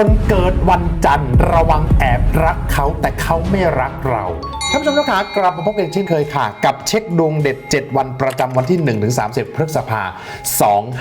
คนเกิดวันจันทร์ระวังแอบรักเขาแต่เขาไม่รักเราานผู้ชมทุกท่านกลับมาพบกันอีกเช่นเคยค่ะ กับเช็คดวงเด็ด 7 วันประจำวันที่1-30 พฤษภา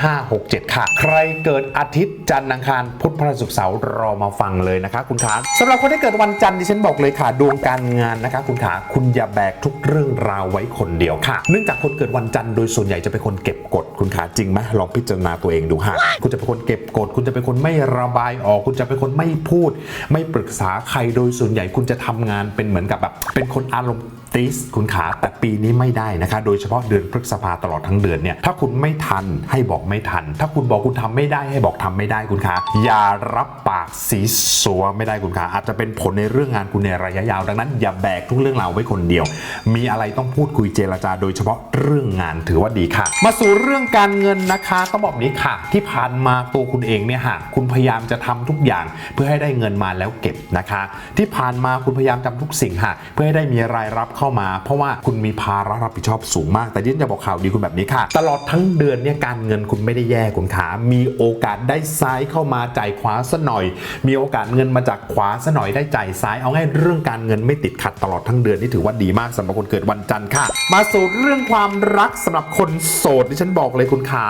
2567 ค่ะ ใครเกิดอาทิตย์จันทร์อังคารพุธพฤหัสศุกร์เสาร์รอมาฟังเลยนะคะ คุณขาสำหรับคนที่เกิดวันจันทร์ดิฉันบอกเลยค่ะ ดวงการงานนะคะ คุณขาคุณอย่าแบกทุกเรื่องราวไว้คนเดียวค่ะ เนื่องจากคนเกิดวันจันทร์โดยส่วนใหญ่จะเป็นคนเก็บกดคุณขาจริงไหมลองพิจารณาตัวเองดูฮะคุณจะเป็นคนเก็บกดคุณจะเป็นคนไม่ระบายออก คุณจะเป็นคนไม่พูด ไม่ปรึกษาใครโดยส่วนใหญ่คุณจะทำงานเป็นเหมือนกับแบบเป็นคนอารมณ์ ติสคุณขาแต่ปีนี้ไม่ได้นะคะ โดยเฉพาะเดือนพฤษภาตลอดทั้งเดือนเนี่ยถ้าคุณไม่ทันให้บอกไม่ทัน ถ้าคุณบอกคุณทำไม่ได้ให้บอกทำไม่ได้คุณขาอย่ารับปากสีสัวไม่ได้คุณขาอาจจะเป็นผลในเรื่องงานคุณในระยะยาว ดังนั้นอย่าแบกทุกเรื่องราวไว้คนเดียว มีอะไรต้องพูดคุยเจรจา โดยเฉพาะเรื่องงานถือว่าดีค่ะ มาสู่เรื่องการเงินนะคะต้องบอกนี้ค่ะ ที่ผ่านมาตัวคุณเองเนี่ยฮะคุณพยายามจะทำทุกอย่าง เพื่อให้ได้เงินมาแล้วเก็บนะคะ ที่ผ่านมาคุณพยายามทำทุกสิ่งค่ะเพื่อให้ได้มีรายรับเข้ามา เพราะว่าคุณมีภาระรับผิดชอบสูงมาก แต่ที่ฉันจะบอกข่าวดีคุณแบบนี้ค่ะ ตลอดทั้งเดือนเนี่ยการเงินคุณไม่ได้แย่คุณขา มีโอกาสได้ซ้ายเข้ามาจ่ายขวาซะหน่อย มีโอกาสเงินมาจากขวาซะหน่อยได้จ่ายซ้าย เอาง่ายเรื่องการเงินไม่ติดขัดตลอดทั้งเดือนนี่ถือว่าดีมากสำหรับคนเกิดวันจันทร์ค่ะ มาสู่เรื่องความรักสำหรับคนโสดที่ฉันบอกเลยคุณขา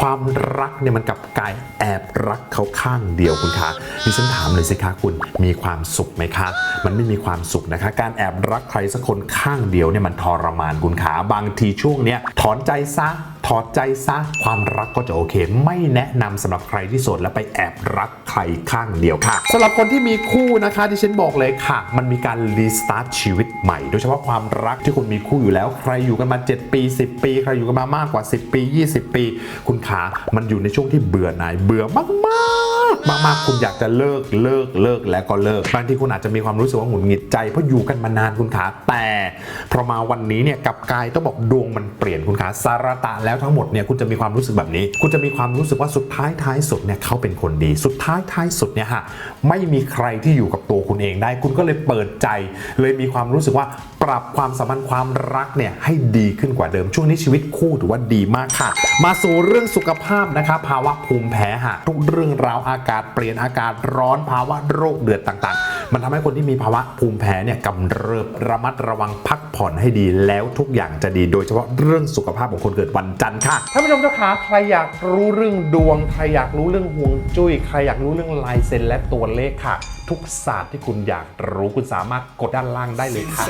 ความรักเนี่ยมันกับกายแอบรักเขาข้างเดียวคุณขาดิฉันถามเลยสิคะคุณมีความสุขไหมคะ มันไม่มีความสุขนะคะ การแอบรักใครสักคนข้างเดียวเนี่ยมันทรมานคุณขาบางทีช่วงเนี้ยถอนใจซะ อดใจซะความรักก็จะโอเค ไม่แนะนำสำหรับใครที่โสดและไปแอบรักใครข้างเดียวค่ะสำหรับคนที่มีคู่นะคะที่ฉันบอกเลยค่ะ มันมีการรีสตาร์ทชีวิตใหม่ โดยเฉพาะความรักที่คุณมีคู่อยู่แล้ว ใครอยู่กันมา 7 ปี 10 ปี ใครอยู่กันมามากกว่า 10 ปี 20 ปี คุณขามันอยู่ในช่วงที่เบื่อหน่ายเบื่อมากๆ มากๆ คุณอยากจะเลิกเลิกเลิกแล้วก็เลิกบางทีคุณอาจจะมีความรู้สึกว่าหงุดหงิดใจเพราะอยู่กันมานานคุณขาแต่พอมาวันนี้เนี่ยกลับกลายต้องบอกดวงมันเปลี่ยนคุณขาสารตะแล้วทั้งหมดเนี่ยคุณจะมีความรู้สึกแบบนี้ คุณจะมีความรู้สึกว่าสุดท้ายท้ายสุดเนี่ยเขาเป็นคนดี สุดท้ายท้ายสุดเนี่ยฮะไม่มีใครที่อยู่กับตัวคุณเองได้ คุณก็เลยเปิดใจ เลยมีความรู้สึกว่าปรับความสัมพันธ์ความรักเนี่ยให้ดีขึ้นกว่าเดิมช่วงนี้ชีวิตคู่ถือว่าดีมากค่ะ มาสู่เรื่องสุขภาพนะคะภาวะภูมิแพ้ฮะทุกเรื่องราวอากาศเปลี่ยนอากาศร้อนภาวะโรคเดือดต่างๆ มันทำให้คนที่มีภาวะภูมิแพ้เนี่ยกำเริบระมัดระวังพักผ่อนให้ดีแล้วทุกอย่างจะดีโดยเฉพาะเรื่องสุขภาพของคนเกิดวันจันทร์ค่ะท่านผู้ชมเจ้าขาใครอยากรู้เรื่องดวง ใครอยากรู้เรื่องห่วงจุ้ย ใครอยากรู้เรื่องลายเซ็นและตัวเลขค่ะ ทุกศาสตร์ที่คุณอยากรู้คุณสามารถกดด้านล่างได้เลยค่ะ